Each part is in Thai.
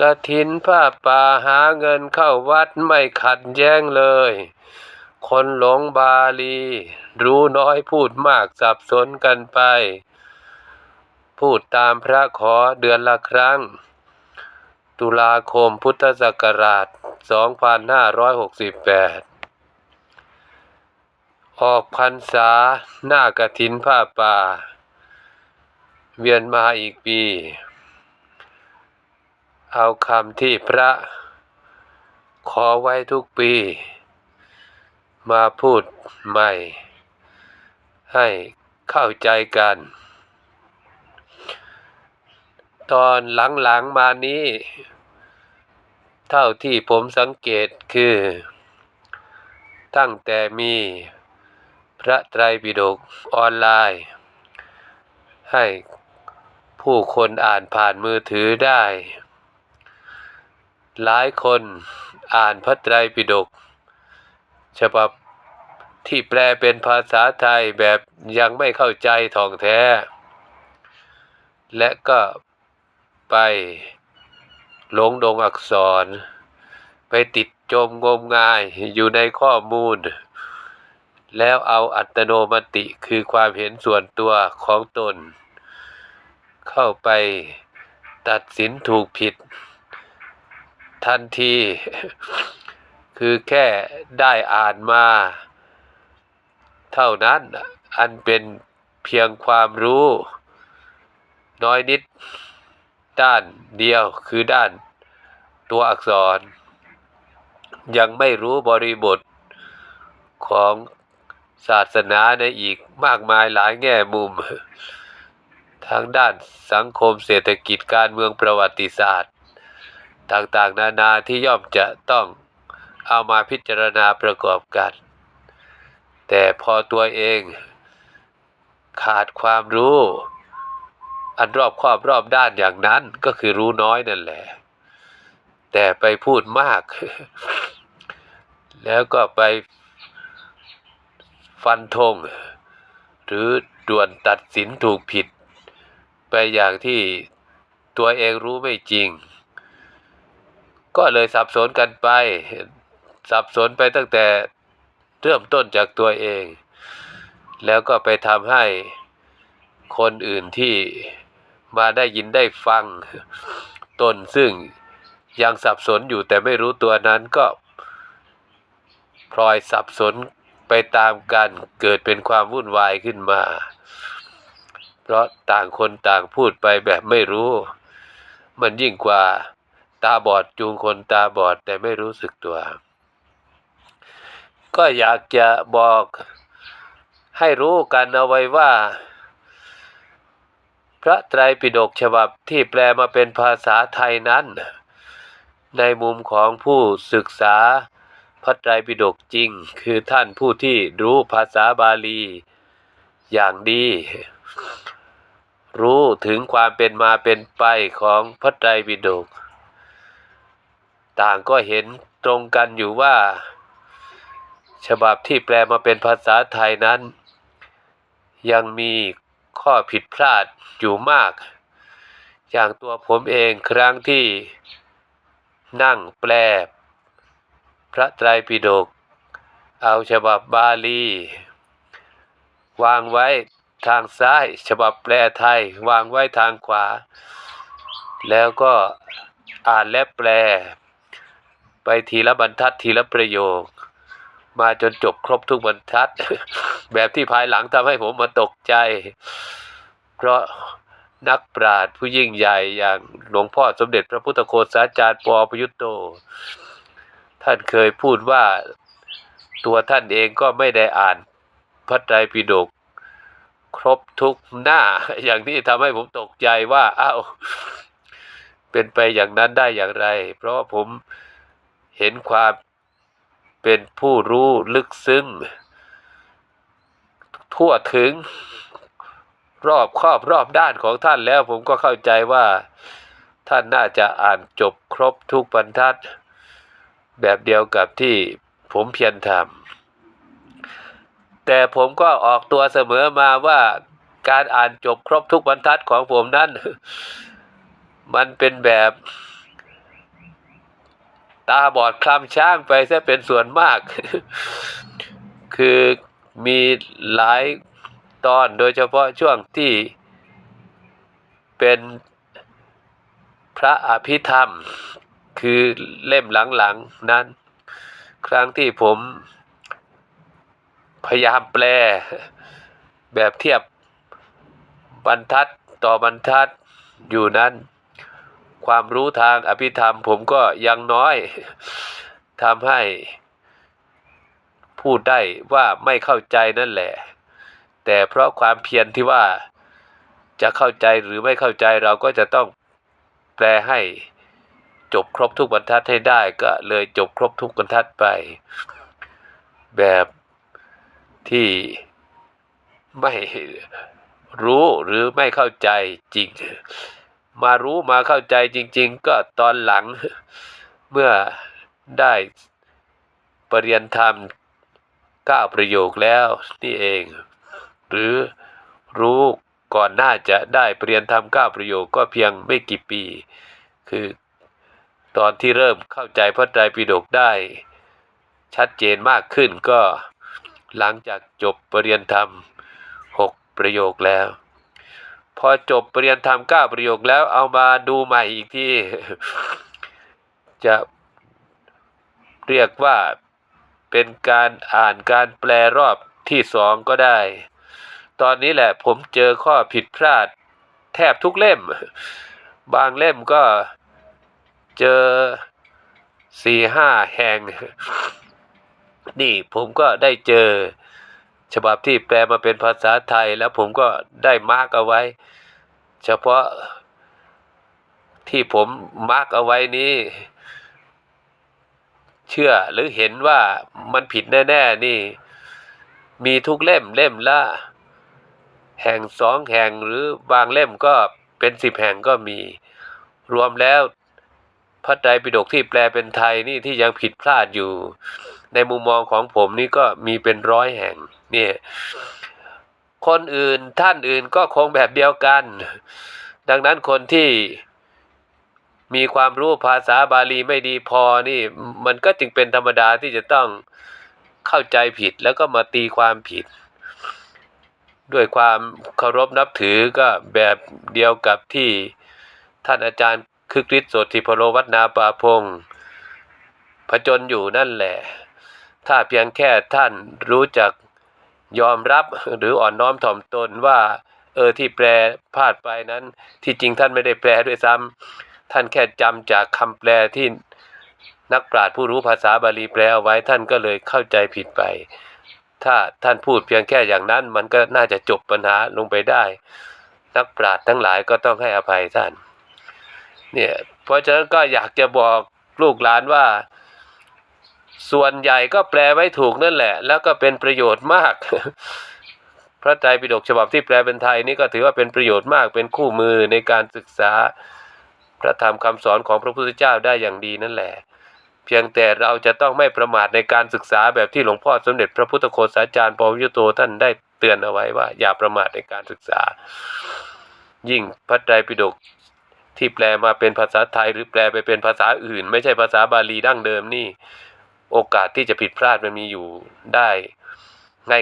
กฐินผ้าป่าหาเงินเข้าวัดไม่ขัดแย้งเลย คนหลงบาลี รู้น้อยพูดมากสับสนกันไป พูดตามพระขอเดือนละครั้ง ตุลาคมพุทธศักราช 2568 ออกพรรษาหน้ากฐินผ้าป่า เวียนมาอีกปี เอาคำที่พระขอไว้ทุกปี มาพูดใหม่ ให้เข้าใจกัน ตอนหลังๆมานี้ เท่าที่ผมสังเกตคือ ตั้งแต่มีพระไตรปิฎกออนไลน์ ให้ผู้คนอ่านผ่านมือถือได้ หลายคนอ่านพระไตรปิฎกฉบับที่แปลเป็นภาษาไทยแบบยังไม่เข้าใจท่องแท้ และก็ไปหลงดงอักษร ไปติดจมงมงายอยู่ในข้อมูล แล้วเอาอัตโนมติคือความเห็นส่วนตัวของตน เข้าไปตัดสินถูกผิด ทันที คือแค่ได้อ่านมา เท่านั้นอันเป็นเพียงความรู้ น้อยนิด ด้านเดียวคือด้านตัวอักษร ยังไม่รู้บริบทของศาสนาในอีกมากมายหลายแง่มุม ทางด้านสังคมเศรษฐกิจการเมืองประวัติศาสตร์ ต่างๆ นานาที่ย่อมจะต้องเอามาพิจารณาประกอบกัน แต่พอตัวเองขาดความรู้ อันรอบครอบรอบด้านอย่างนั้นก็คือรู้น้อยนั่นแหละ แต่ไปพูดมาก แล้วก็ไปฟันธงหรือด่วนตัดสินถูกผิด ไปอย่างที่ตัวเองรู้ไม่จริง ก็เลยสับสนกันไป สับสนไปตั้งแต่เริ่มต้นจากตัวเอง แล้วก็ไปทำให้คนอื่นที่มาได้ยินได้ฟังตนซึ่งยังสับสนอยู่แต่ไม่รู้ตัวนั้นก็พลอยสับสนไปตามกันเกิดเป็นความวุ่นวายขึ้นมา เพราะต่างคนต่างพูดไปแบบไม่รู้ มันยิ่งกว่า ตาบอดจูงคนตาบอดแต่ไม่รู้สึกตัว ก็อยากจะบอกให้รู้กันเอาไว้ว่า พระไตรปิฎกฉบับที่แปลมาเป็นภาษาไทยนั้น ในมุมของผู้ศึกษาพระไตรปิฎกจริง คือท่านผู้ที่รู้ภาษาบาลีอย่างดี รู้ถึงความเป็นมาเป็นไปของพระไตรปิฎก ต่างก็เห็นตรงกันอยู่ว่า ฉบับที่แปลมาเป็นภาษาไทยนั้น ยังมีข้อผิดพลาดอยู่มาก อย่างตัวผมเองครั้งที่นั่งแปล พระไตรปิฎกเอาฉบับบาลี วางไว้ทางซ้าย ฉบับแปลไทย วางไว้ทางขวา แล้วก็อ่านและแปล ไปทีละบรรทัดทีละประโยค มาจนจบครบทุกบรรทัด แบบที่ภายหลังทำให้ผมมาตกใจ เพราะนักปราชญ์ผู้ยิ่งใหญ่อย่างหลวงพ่อสมเด็จพระพุทธโฆษาจารย์ปอประยุตโต ท่านเคยพูดว่าตัวท่านเองก็ไม่ได้อ่านพระไตรปิฎกครบทุกหน้า อย่างที่ทำให้ผมตกใจว่าอ้าวเป็นไปอย่างนั้นได้อย่างไร เพราะผม เห็นความเป็นผู้รู้ลึกซึ้ง ทั่วถึงรอบครอบรอบด้านของท่านแล้วผมก็เข้าใจว่าท่านน่าจะอ่านจบครบทุกบรรทัด แบบเดียวกับที่ผมเพียรทำแต่ผมก็ออกตัวเสมอมาว่าการอ่านจบครบทุกบรรทัดของผมนั้น มันเป็นแบบ ตาบอดคลำช้างไปซะเป็นส่วนมาก คือมีหลายตอนโดยเฉพาะช่วงที่เป็นพระอภิธรรม คือเล่มหลังๆนั้น ครั้งที่ผมพยายามแปลแบบเทียบบรรทัดต่อบรรทัดอยู่นั้น ความรู้ทางอภิธรรม ผมก็ยังน้อยทำให้พูดได้ว่าไม่เข้าใจนั่นแหละ แต่เพราะความเพียรที่ว่าจะเข้าใจหรือไม่เข้าใจเราก็จะต้องแปลให้จบครบทุกบรรทัดให้ได้ก็เลยจบครบทุกบรรทัดไป แบบที่ไม่รู้หรือไม่เข้าใจจริง มารู้มาเข้าใจจริง ๆ ก็ตอนหลังเมื่อได้ปรริยนธรรมเก้าประโยคแล้วนี่เอง หรือรู้ก่อนหน้าจะได้ปรริยนธรรมเก้าประโยคก็เพียงไม่กี่ปี คือตอนที่เริ่มเข้าใจพระไตรปิฎกได้ ชัดเจนมากขึ้นก็หลังจากจบปรริยนธรรมหกประโยคแล้ว พอจบปรริยนธรรมเก้าประโยคแล้วเอามาดูใหม่อีกที่จะเรียกว่าเป็นการอ่านการแปลรอบที่สองก็ได้ ตอนนี้แหละผมเจอข้อผิดพลาด แทบทุกเล่ม บางเล่มก็เจอสี่ห้าแห่ง นี่ผมก็ได้เจอ ฉบับที่แปลมาเป็นภาษาไทยแล้วผมก็ได้มาร์กเอาไว้ เฉพาะที่ผมมาร์กเอาไว้นี้ เชื่อหรือเห็นว่ามันผิดแน่ๆนี่ มีทุกเล่มเล่มละ แห่งสองแห่งหรือบางเล่มก็เป็นสิบแห่งก็มี รวมแล้ว พระไตรปิฎกที่แปลเป็นไทยนี่ที่ยังผิดพลาดอยู่ ในมุมมองของผมนี่ก็มีเป็นร้อยแห่งนี่คนอื่นท่านอื่นก็คงแบบเดียวกัน ดังนั้นคนที่มีความรู้ภาษาบาลีไม่ดีพอนี่ มันก็จึงเป็นธรรมดาที่จะต้องเข้าใจผิดแล้วก็มาตีความผิด ด้วยความเคารพนับถือก็แบบเดียวกับที่ท่านอาจารย์ คึกฤทธิ์โสติพโลวัฒนาปาพงศ์ผจญอยู่นั่นแหละ ถ้าเพียงแค่ท่านรู้จักยอมรับหรืออ่อนน้อมถ่อมตนว่า เออที่แปลพลาดไปนั้น ที่จริงท่านไม่ได้แปลด้วยซ้ำท่านแค่จำจากคำแปลที่นักปราชญ์ผู้รู้ภาษาบาลีแปลเอาไว้ท่านก็เลยเข้าใจผิดไป ถ้าท่านพูดเพียงแค่อย่างนั้น มันก็น่าจะจบปัญหาลงไปได้ นักปราชญ์ทั้งหลายก็ต้องให้อภัยท่าน เนี่ยเพราะฉะนั้นก็อยากจะบอกลูกหลานว่า ส่วนใหญ่ก็แปลไว้ถูกนั่นแหละ แล้วก็เป็นประโยชน์มาก พระไตรปิฎกฉบับที่แปลเป็นไทยนี่ก็ถือว่าเป็นประโยชน์มากเป็นคู่มือในการศึกษาพระธรรมคำสอนของพระพุทธเจ้าได้อย่างดีนั่นแหละ เพียงแต่เราจะต้องไม่ประมาทในการศึกษาแบบที่หลวงพ่อสมเด็จพระพุทธโฆษาจารย์ปวิยโตท่านได้เตือนเอาไว้ว่า อย่าประมาทในการศึกษา ยิ่งพระไตรปิฎก ที่แปลมาเป็นภาษาไทยหรือแปลไปเป็นภาษาอื่น ไม่ใช่ภาษาบาลีดั้งเดิมนี่ โอกาสที่จะผิดพลาดมันมีอยู่ได้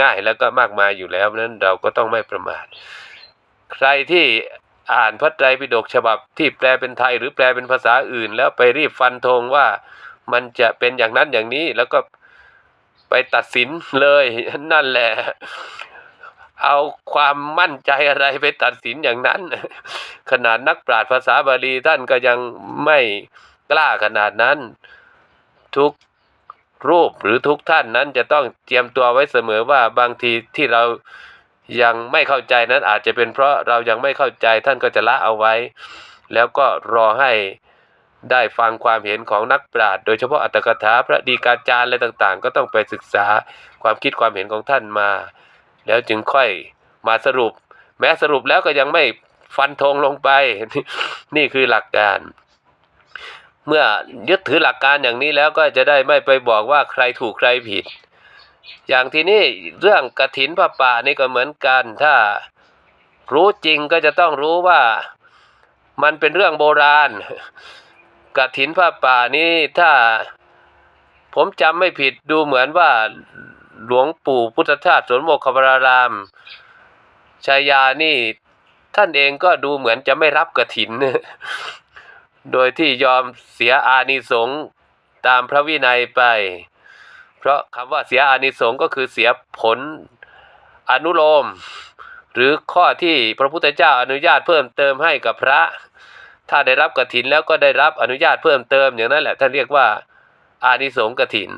ง่ายๆ แล้วก็มากมายอยู่แล้วนั้นเราก็ต้องไม่ประมาทใครที่อ่านพระไตรปิฎกฉบับที่แปลเป็นไทยหรือแปลเป็นภาษาอื่น แล้วไปรีบฟันธงว่ามันจะเป็นอย่างนั้นอย่างนี้แล้วก็ไปตัดสินเลยนั่นแหละ เอาความมั่นใจอะไรไปตัดสินอย่างนั้น ขนาดนักปราชญ์ภาษาบาลีท่านก็ยังไม่กล้าขนาดนั้น ทุกรูปหรือทุกท่านนั้นจะต้องเตรียมตัวไว้เสมอว่าบางทีที่เรายังไม่เข้าใจนั้นอาจจะเป็นเพราะเรายังไม่เข้าใจท่านก็จะละเอาไว้ แล้วก็รอให้ได้ฟังความเห็นของนักปราชญ์โดยเฉพาะอัตถกถาพระดีกาจารย์อะไรต่างๆ ก็ต้องไปศึกษาความคิดความเห็นของท่านมา แล้วจึงค่อยมาสรุป แม้สรุปแล้วก็ยังไม่ฟันธงลงไป นี่คือหลักการ เมื่อยึดถือหลักการอย่างนี้แล้วก็จะได้ไม่ไปบอกว่าใครถูกใครผิด อย่างที่นี่เรื่องกระถินพระป่านี่ก็เหมือนกัน ถ้ารู้จริงก็จะต้องรู้ว่ามันเป็นเรื่องโบราณกฐินผ้าป่านี้ถ้าผมจำไม่ผิดดูเหมือนว่า หลวงปู่พุทธทาสสวนโมคคบรารามชายานี่ ท่านเองก็ดูเหมือนจะไม่รับกฐิน โดยที่ยอมเสียอานิสงส์ตามพระวินัยไป เพราะคำว่าเสียอานิสงส์ก็คือเสียผลอนุโลม หรือข้อที่พระพุทธเจ้าอนุญาตเพิ่มเติมให้กับพระ ถ้าได้รับกฐินแล้วก็ได้รับอนุญาตเพิ่มเติมอย่างนั้นแหละท่านเรียกว่าอานิสงส์กฐิน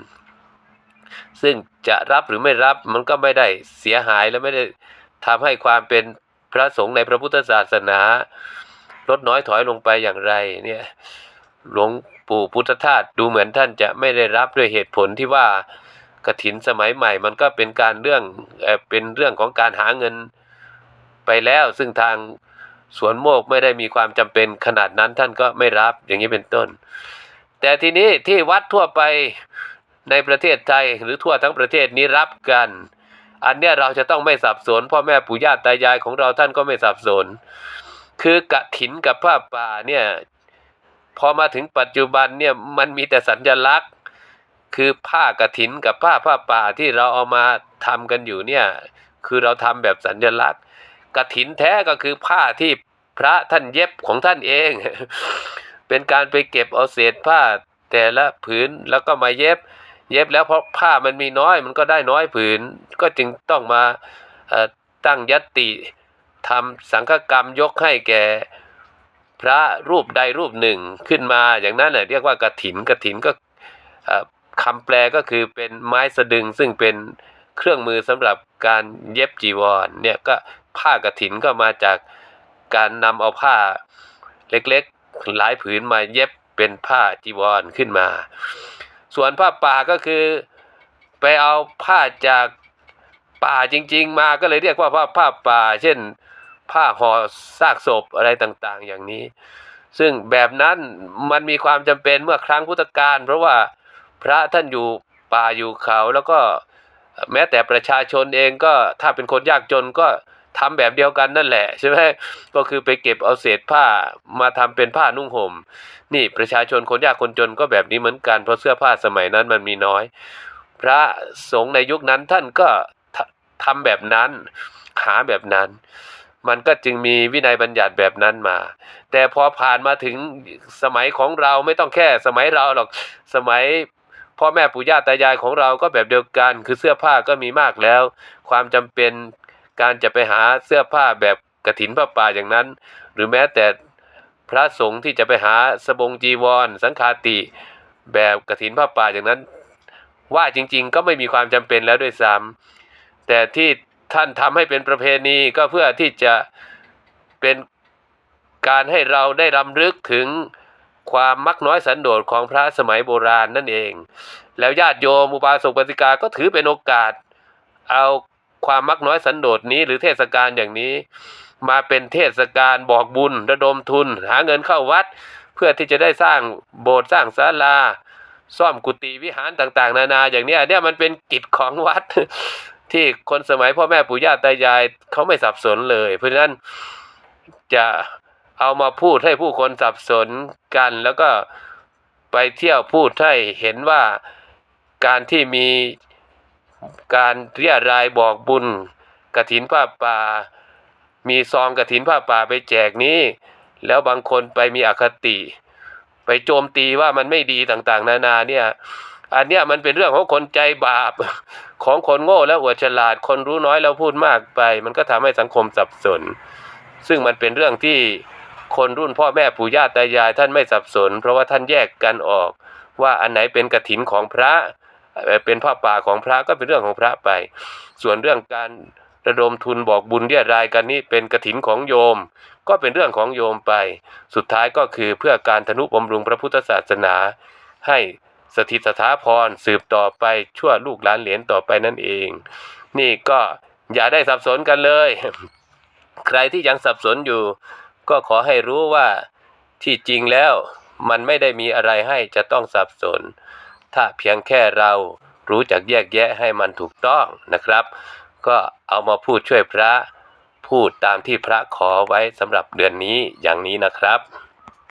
ซึ่งจะรับหรือไม่รับมันก็ไม่ได้เสียหายและไม่ได้ทำให้ความเป็นพระสงฆ์ในพระพุทธศาสนา ลดน้อยถอยลงไปอย่างไรเนี่ยหลวงปู่พุทธทาสดูเหมือนท่านจะไม่ได้รับด้วยเหตุผลที่ว่ากฐินสมัยใหม่ มันก็เป็นการเรื่องเอเป็นเรื่องของการหาเงินไปแล้ว ซึ่งทางสวนโมกไม่ได้มีความจำเป็นขนาดนั้นท่านก็ไม่รับอย่างนี้เป็นต้น แต่ทีนี้ที่วัดทั่วไป ในประเทศไทยหรือทั่วทั้งประเทศนี้รับกัน อันเนี้ยเราจะต้องไม่สับสนพ่อแม่ปู่ย่าตายายของเราท่านก็ไม่สับสน คือกะถินกับผ้าป่าเนี่ยพอมาถึงปัจจุบันเนี่ยมันมีแต่สัญลักษณ์ คือผ้ากระถินกับผ้าผ้าป่าที่เราเอามาทำกันอยู่เนี่ยคือเราทำแบบสัญลักษณ์กระถินแท้ก็คือผ้าที่พระท่านเย็บของท่านเอง เป็นการไปเก็บเอาเศษผ้าแต่ละผืนแล้วก็มาเย็บ เย็บแล้วเพราะผ้ามันมีน้อยมันก็ได้น้อยผืน ก็จึงต้องมาตั้งยัตติทำสังฆกรรมยกให้แก่พระรูปใดรูปหนึ่งขึ้นมาอย่างนั้นเน่ยเรียกว่ากระถินกระถินก็คำแปลก็คือเป็นไม้สะดึงซึ่งเป็นเครื่องมือสำหรับการเย็บจีวรเนี่ยก็ผ้ากระถินก็มาจากการนำเอาผ้าเล็กๆหลายผืนมาเย็บเป็นผ้าจีวรขึ้นมา ส่วนผ้าป่าก็คือไปเอาผ้าจากป่าจริง ๆ มาก็เลยเรียกว่าผ้าผ้าป่า เช่น ผ้าห่อซากศพอะไรต่างๆ อย่างนี้ ซึ่งแบบนั้นมันมีความจำเป็นเมื่อครั้งพุทธกาลเพราะว่าพระท่านอยู่ป่าอยู่เขาแล้วก็แม้แต่ประชาชนเองก็ถ้าเป็นคนยากจนก็ ทำแบบเดียวกันนั่นแหละใช่ไหมก็คือไปเก็บเอาเศษผ้ามาทำเป็นผ้านุ่งห่ม นี่ประชาชนคนยากคนจนก็แบบนี้เหมือนกันเพราะเสื้อผ้าสมัยนั้นมันมีน้อย พระสงฆ์ในยุคนั้นท่านก็ททำแบบนั้นหาแบบนั้น มันก็จึงมีวินัยบัญญัติแบบนั้นมา แต่พอผ่านมาถึงสมัยของเราไม่ต้องแค่สมัยเราหรอกสมัยพ่อแม่ปู่ย่าตายายของเราก็แบบเดียวกัน คือเสื้อผ้าก็มีมากแล้ว ความจำเป็น การจะไปหาเสื้อผ้าแบบกระถินผ้าป่าอย่างนั้น หรือแม้แต่พระสงฆ์ที่จะไปหาสบงจีวร สังฆาติแบบกระถินผ้าป่าอย่างนั้น ว่าจริงๆ ก็ไม่มีความจำเป็นแล้วด้วยซ้ำแต่ที่ท่านทำให้เป็นประเพณีก็เพื่อที่จะเป็นการให้เราได้รำลึกถึงความมักน้อยสันโดษของพระสมัยโบราณนั่นเอง แล้วญาติโยมอุบาสกปฏิกาก็ถือเป็นโอกาส เอา ความมักน้อยสันโดษนี้ หรือเทศกาลอย่างนี้ มาเป็นเทศกาลบอกบุญระดมทุน หาเงินเข้าวัด เพื่อที่จะได้สร้างโบสถ์สร้างศาลาซ่อมกุฏิวิหารต่าง ๆ นานาอย่างนี้เนี่ยมันเป็นกิจของวัดที่คนสมัยพ่อแม่ปู่ย่าตายายเขาไม่สับสนเลย เพราะฉะนั้นจะเอามาพูดให้ผู้คนสับสนกัน แล้วก็ไปเที่ยวพูดให้เห็นว่าการที่มี การเรียรายบอกบุญกระถินผ้าป่า มีซองกระถินผ้าป่าไปแจกนี้ แล้วบางคนไปมีอคติ ไปโจมตีว่ามันไม่ดีต่างๆ นานาเนี่ยอันเนี้ยมันเป็นเรื่องของคนใจบาปของคนโง่และอวดฉลาด คนรู้น้อยแล้วพูดมากไป มันก็ทำให้สังคมสับสน ซึ่งมันเป็นเรื่องที่คนรุ่นพ่อแม่ปู่ย่าตายายท่านไม่สับสน เพราะว่าท่านแยกกันออก ว่าอันไหนเป็นกฐินของพระ เป็นผ้าป่าของพระก็เป็นเรื่องของพระไป ส่วนเรื่องการระดมทุนบอกบุญเรียรายกันนี่เป็นกฐินของโยม ก็เป็นเรื่องของโยมไป สุดท้ายก็คือเพื่อการทนุบำรุงพระพุทธศาสนา ให้สถิตสถาพรสืบต่อไปชั่วลูกหลานเหลนต่อไปนั่นเอง นี่ก็อย่าได้สับสนกันเลย ใครที่ยังสับสนอยู่ ก็ขอให้รู้ว่าที่จริงแล้วมันไม่ได้มีอะไรให้จะต้องสับสน ถ้าเพียงแค่เรารู้จักแยกแยะให้มันถูกต้องนะครับ ก็เอามาพูดช่วยพระ พูดตามที่พระขอไว้สำหรับเดือนนี้อย่างนี้นะครับ